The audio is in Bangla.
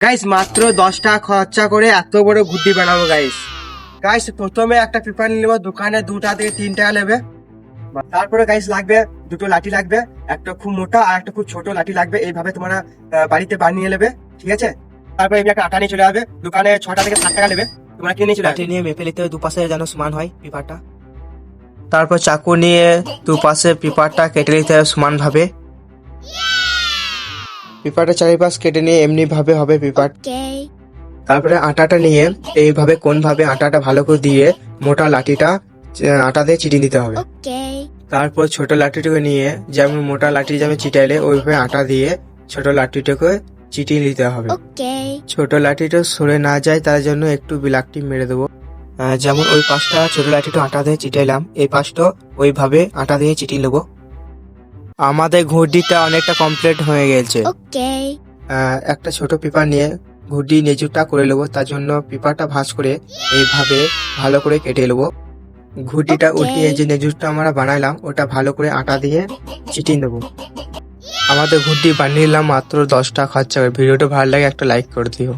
গাইস মাত্র দশ টাকা খরচা করে এত বড় ঘুটি বানাবো গাইস গাইস প্রথমে একটা পেপার নিয়ে নেব দোকানে দুটা থেকে তিন টাকা নেবে। তারপরে গাইস লাগবে দুটো লাঠি লাগবে একটা খুব মোটা আর একটা খুব ছোট লাঠি লাগবে এইভাবে তোমরা বাড়িতে বানিয়ে নেবে ঠিক আছে? তারপরে এমনি একটা আটা নিয়ে চলে যাবে দোকানে ছটা থেকে সাত টাকা নেবে তোমরা কিনে চলে লাঠি নিয়ে মেপে নিতে হবে দুপাশে যেন সমান হয় পেপারটা তারপর চাকু নিয়ে দুপাশে পেপারটা কেটে নিতে হবে সমান ভাবে পেপারটা চারিপাশ কেটে নিয়ে এমনি ভাবে হবে পেপার তারপরে আটাটা নিয়ে এইভাবে কোন ভাবে আটাটা ভালো করে দিয়ে মোটা লাঠিটা আটা দিয়ে চিটিয়ে দিতে হবে। তারপর ছোট লাঠিটাকে নিয়ে যেমন মোটা লাঠি যেমন চিটাইলে ওইভাবে আটা দিয়ে ছোট লাঠিটাকে চিটিয়ে নিতে হবে. ছোট লাঠিটা সরে না যায়, তার জন্য একটু বিলাকটি মেরে দেবো। যেমন ওই পাশটা ছোট লাঠিটা আটা দিয়ে চিটাইলাম এই পাশটা ওইভাবে আটা দিয়ে চিটিয়ে নেব। আমাদের ঘুড়িটা অনেকটা কমপ্লিট হয়ে গেছে. একটা ছোট পেপার নিয়ে ঘুড়ি নেজুরটা করে নেব তার জন্য পেপারটা ভাঁজ করে এইভাবে ভালো করে কেটে নেব। ঘুটিটা. উঠিয়ে যে নেজুরটা আমরা বানাইলাম ওটা ভালো করে আটা দিয়ে চিটিয়ে নেব। আমাদের ঘুড়ি বানিয়ে নিলাম মাত্র দশটা খরচা করে। ভিডিওটা ভালো লাগে একটা লাইক করে দিও।